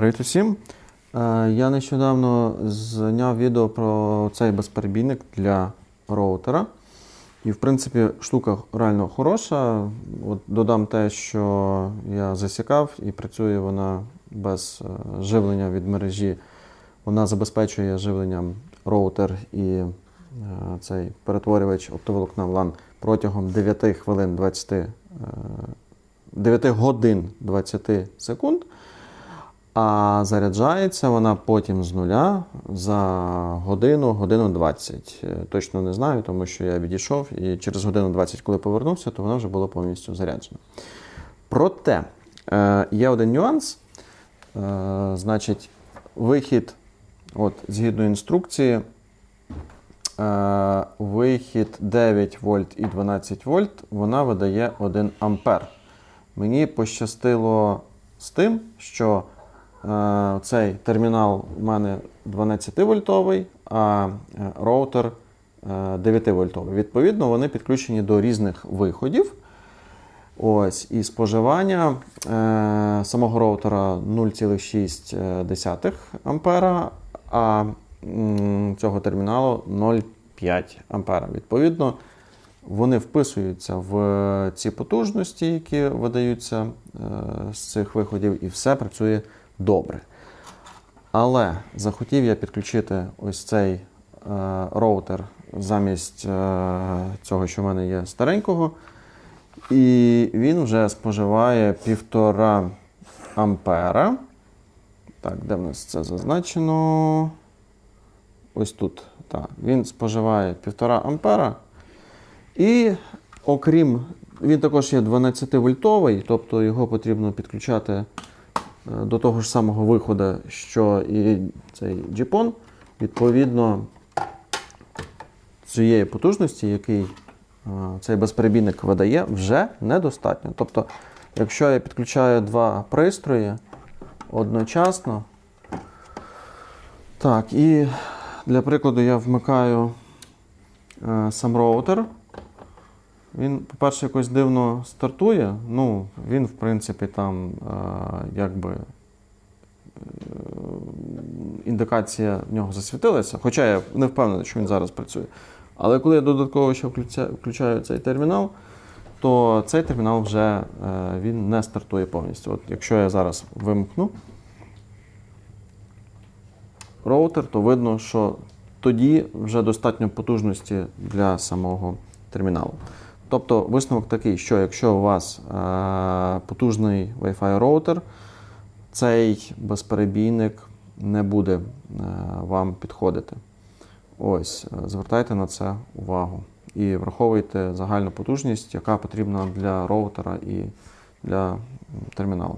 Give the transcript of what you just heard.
Привіт усім. Е, Я нещодавно зняв відео про цей безперебійник для роутера. І, в принципі, штука реально хороша. От додам те, що я засікав, і працює вона без е, живлення від мережі. Вона забезпечує живленням роутер і е, цей перетворювач оптоволокна в LAN протягом 9 хвилин 20, е, 9 годин 20 секунд. А заряджається вона потім з нуля за годину, годину 20. Е, Точно не знаю, тому що я відійшов і через годину 20, коли повернувся, то вона вже була повністю заряджена. Проте е, є один нюанс. Е, значить, вихід, от, згідно інструкції, вихід 9 вольт і 12 вольт, вона видає 1 ампер. Мені пощастило з тим, що цей термінал у мене 12-вольтовий, а е, роутер е, 9-вольтовий. Відповідно, вони підключені до різних виходів. Ось, і споживання е, самого роутера 0,6 ампера, а цього терміналу 0,5 ампера. Відповідно, вони вписуються в ці потужності, які видаються е, з цих виходів, і все працює добре. Але захотів я підключити ось цей е, роутер замість е, цього, що в мене є старенького. І він вже споживає 1,5 ампера. Так, де в нас це зазначено? Ось тут. Так, він споживає 1,5 ампера. І окрім, він також є 12-вольтовий, тобто його потрібно підключати до того ж самого виходу, що і цей джіпон. Відповідно, цієї потужності, який е, цей безперебійник видає, вже недостатньо. Тобто, якщо я підключаю два пристрої одночасно, так, і для прикладу я вмикаю е, сам роутер. Він, по-перше, якось дивно стартує. Ну, він, в принципі, там е, якби е, індикація в нього засвітилася, хоча я не впевнений, що він зараз працює. Але коли я додатково ще включаю, цей термінал, то цей термінал вже е, він не стартує повністю. От якщо я зараз вимкну роутер, то видно, що тоді вже достатньо потужності для самого терміналу. Тобто висновок такий, що якщо у вас е, потужний Wi-Fi роутер, цей безперебійник не буде е, вам підходити. Ось, е, звертайте на це увагу і враховуйте загальну потужність, яка потрібна для роутера і для терміналу.